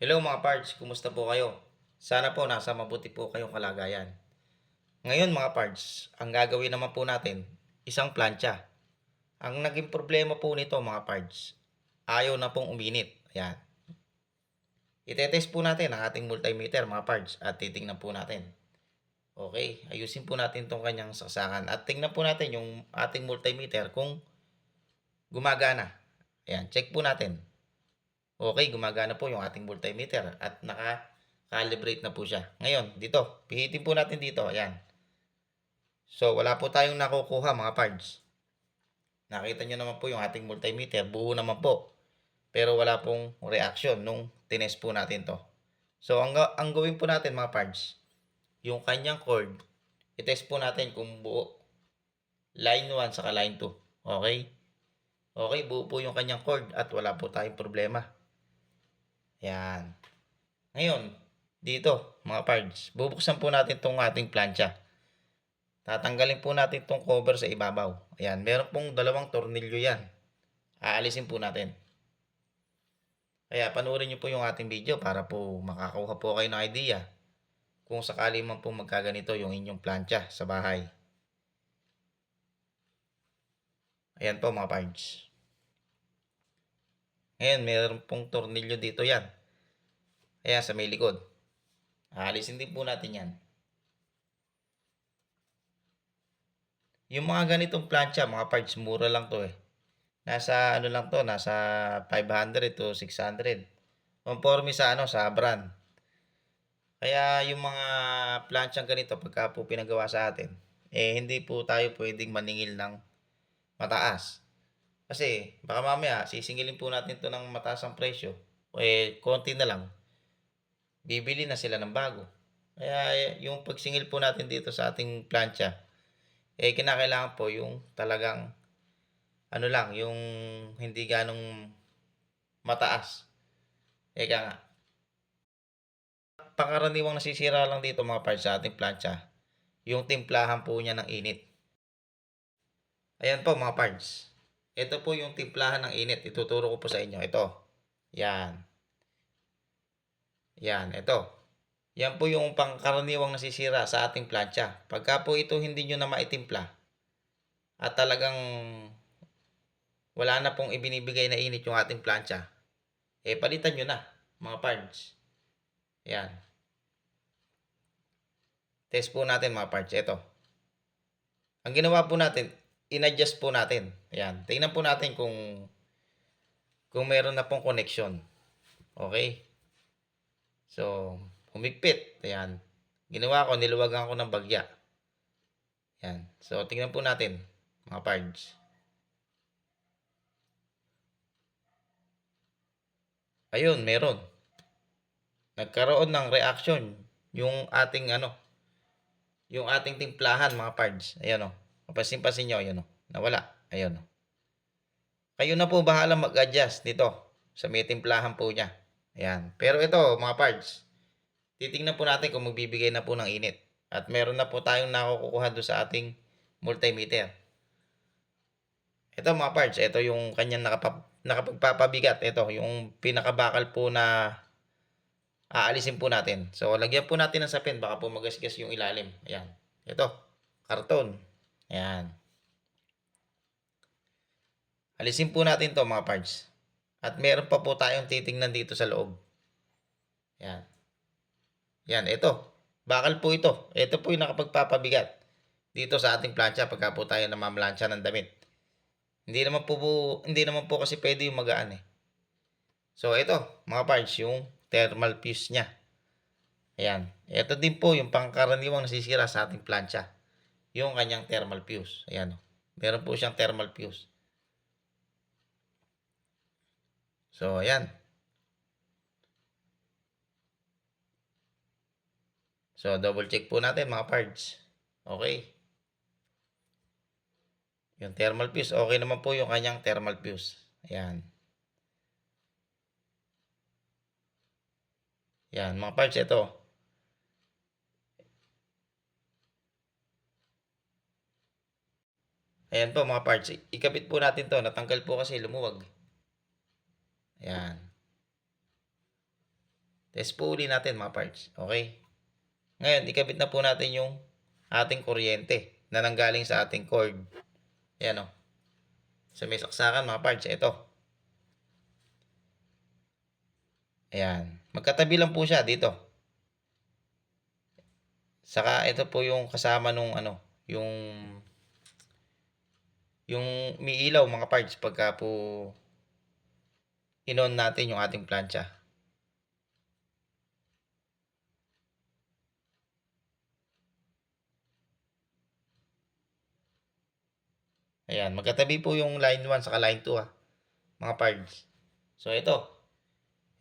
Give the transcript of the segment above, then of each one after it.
Hello mga pards, kumusta po kayo? Sana po nasa mabuti po kayong kalagayan. Ngayon mga pards, ang gagawin naman po natin, isang plancha. Ang naging problema po nito mga pards, ayaw na pong uminit. Ayan. Itetest po natin ang ating multimeter mga pards at titingnan po natin. Okay, ayusin po natin tong kanyang saksakan at tingnan po natin yung ating multimeter kung gumagana. Ayan, check po natin. Okay, gumagana po yung ating multimeter at naka-calibrate na po siya. Ngayon, dito, pihitin po natin dito. Ayan. So, wala po tayong nakukuha mga parts. Nakita nyo naman po yung ating multimeter. Buo naman po. Pero wala pong reaction nung tines po natin to. So, ang, ang gawin po natin mga parts, yung kanyang cord, itest po natin kung buo. Line 1 saka line 2. Okay? Okay, buo po yung kanyang cord at wala po tayong problema. Yan. Ngayon, dito, mga parts, bubuksan po natin tong ating plancha. Tatanggalin po natin tong cover sa ibabaw. Ayan, meron pong dalawang tornilyo yan. Aalisin po natin. Kaya panoorin nyo po yung ating video para po makakuha po kayo ng idea kung sakali man po magkaganito yung inyong plancha sa bahay. Ayan po mga parts. Ngayon, meron pong tornilyo dito yan. Ayan, sa may likod. Aalisin din po natin yan. Yung mga ganitong plancha, mga parts, mura lang to eh. Nasa ano lang to, nasa 500 to 600. Conforme sa ano, sa brand. Kaya yung mga planchang ganito, pagka po pinagawa sa atin, eh hindi po tayo pwedeng maningil ng mataas. Kasi baka mamaya sisingilin po natin to ng mataas ang presyo. Eh konti na lang. Bibili na sila ng bago. Kaya eh, yung pagsingil po natin dito sa ating plancha, eh kinakailangan po yung talagang ano lang, yung hindi ganong mataas. Eka nga. Pangkaraniwang nasisira lang dito mga parts sa ating plancha, yung timplahan po niya ng init. Ayan po mga parts. Ito po yung timplahan ng init. Ituturo ko po sa inyo. Ito. Yan. Yan. Ito. Yan po yung pangkaraniwang nasisira sa ating plancha. Pagka po ito hindi nyo na maitimpla at talagang wala na pong ibinibigay na init yung ating plancha, eh palitan nyo na mga parts. Yan. Test po natin mga parts. Ito. Ang ginawa po natin, in-adjust po natin. Ayan. Tingnan po natin kung kung meron na pong connection. Okay? So, humigpit. Ayan. Ginawa ko, niluwagan ko ng bagya. Ayan. So, tingnan po natin, mga parts. Ayun, meron. Nagkaroon ng reaction yung ating ano, yung ating timplahan mga parts. Ayan o. Mapasin-pasin nyo, ayan o. Nawala. Ayan o. Kayo na po bahala mag-adjust nito sa may timplahan po niya. Ayan. Pero ito, mga parts, titingnan po natin kung magbibigay na po ng init. At meron na po tayong nakukuha doon sa ating multimeter. Ito mga parts, ito yung kanyang nakapap nakapagpapabigat. Ito, yung pinakabakal po na aalisin po natin. So, lagyan po natin ng sapin. Baka po magasgas yung ilalim. Ayan. Ito, karton. Ayan. Alisin po natin to mga parts. At meron pa po tayong titingnan dito sa loob. Ayan. Yan, ito. Bakal po ito. Ito po yung nakapagpapabigat dito sa ating plancha pagka po tayo namamlansya ng damit. Hindi naman po, po hindi naman po kasi pwede yung magaan eh. So ito, mga parts, yung thermal fuse niya. Ayan. Ito din po yung pangkaraniwang nasisira sa ating plancha. Yung kanyang thermal fuse. Ayan. Meron po siyang thermal fuse. So, ayan. So, double check po natin mga parts. Okay. Yung thermal fuse, okay naman po yung kanyang thermal fuse. Ayan. Yan, mga parts, ito. Ayan po mga parts. Ikabit po natin to. Natanggal po kasi lumuwag. Ayan. Test po uli natin mga parts. Okay? Ngayon, ikabit na po natin yung ating kuryente na nanggaling sa ating cord. Ayan o. Sa may saksakan mga parts. Ito. Ayan. Magkatabi lang po siya dito. Saka ito po yung kasama nung ano, yung yung umiilaw mga parts pagka po inon natin yung ating plancha. Ayan, magkatabi po yung line 1 saka line 2 ha, mga parts. So ito,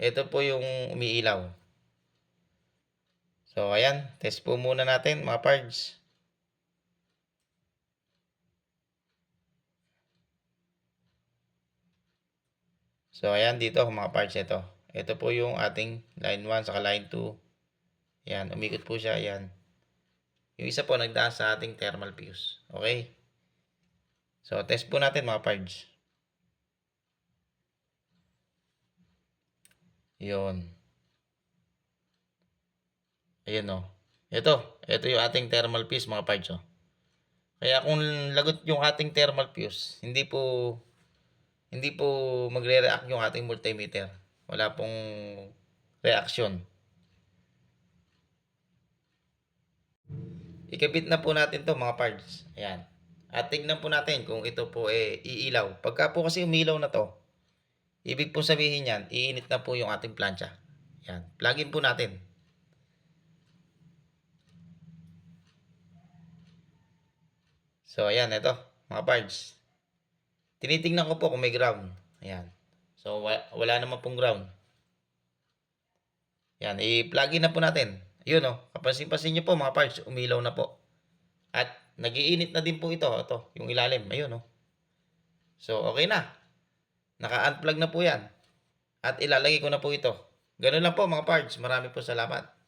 ito po yung umiilaw. So ayan, test po muna natin mga parts. So ayan dito mga parts ito. Ito po yung ating line 1 saka line 2. Ayan, umikot po siya, ayan. Yung isa po nagdaan sa ating thermal fuse. Okay? So test po natin mga parts. Yun. Ayan o. Ito. Ito yung ating thermal fuse mga parts o. Kaya kung lagot yung ating thermal fuse, hindi po hindi po magre-react yung ating multimeter. Wala pong reaction. Ikabit na po natin to mga parts. Ayan. At tignan po natin kung ito po eh iilaw. Pagka po kasi umilaw na to, ibig po sabihin yan, iinit na po yung ating plancha. Ayan. Plugin po natin. So, ayan, ito, mga parts. Tinitingnan ko po kung may ground. Ayan. So, wa- wala naman pong ground. Yan, i-plug in na po natin. Ayun oh, kapansin-pansin nyo po mga parts, umilaw na po. At nagiinit na din po ito, ito, yung ilalim. Ayun oh. So, okay na. Naka-unplug na po yan. At ilalagay ko na po ito. Ganun lang po mga parts. Marami po salamat.